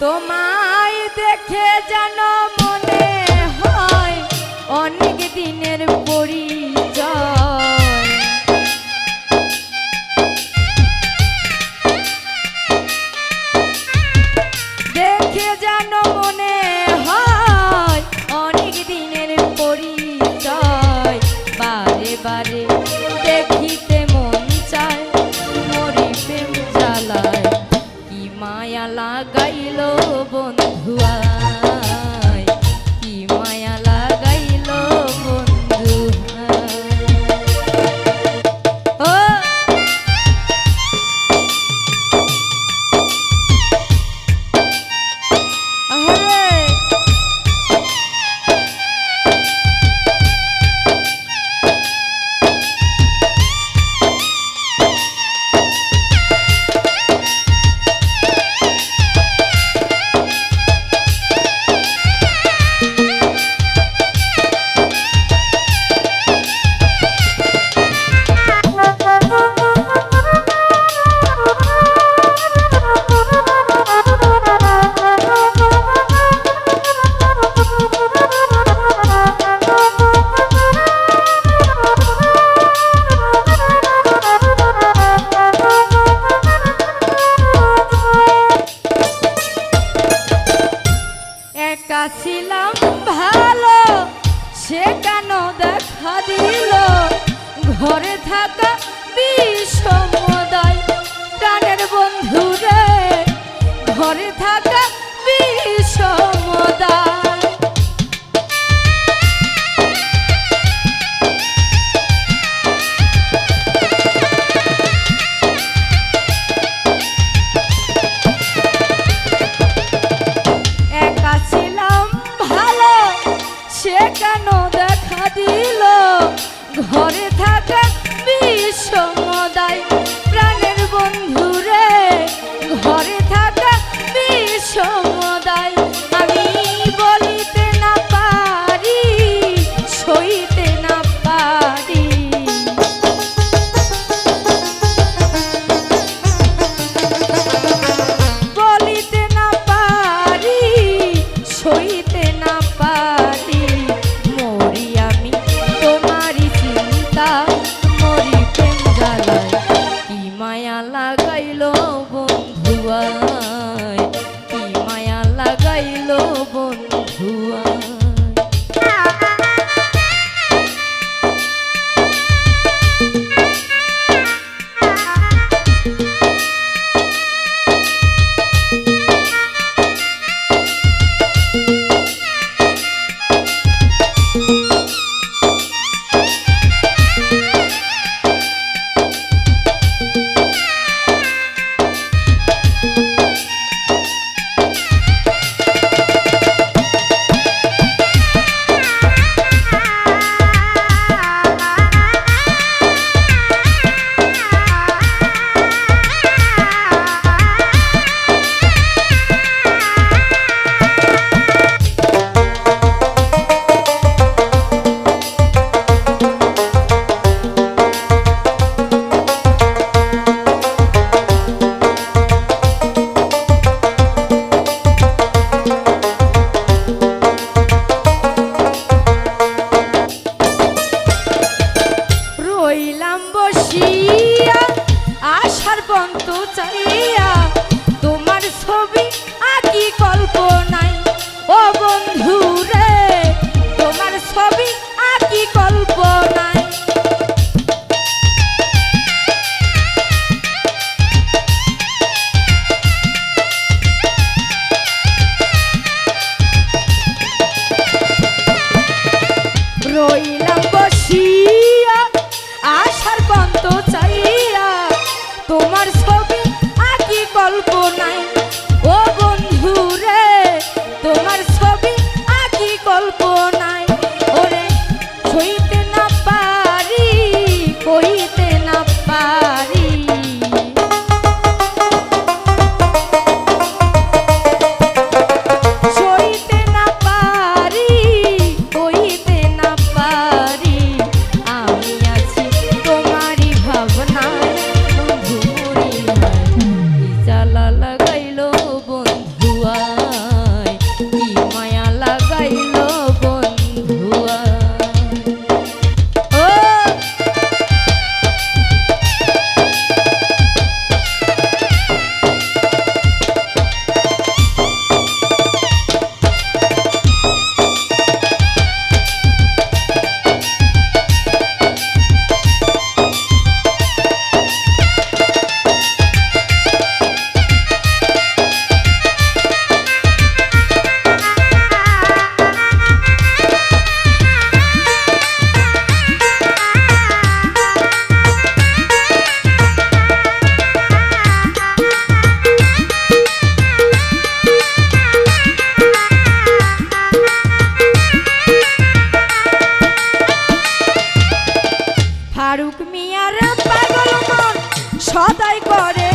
তোমায় দেখে জানো মনে থাকা লাগাইল বন্ধুয়ায় কি মায়া লাগাইল বন্ধুয়ায় hoy. খোদাই করে।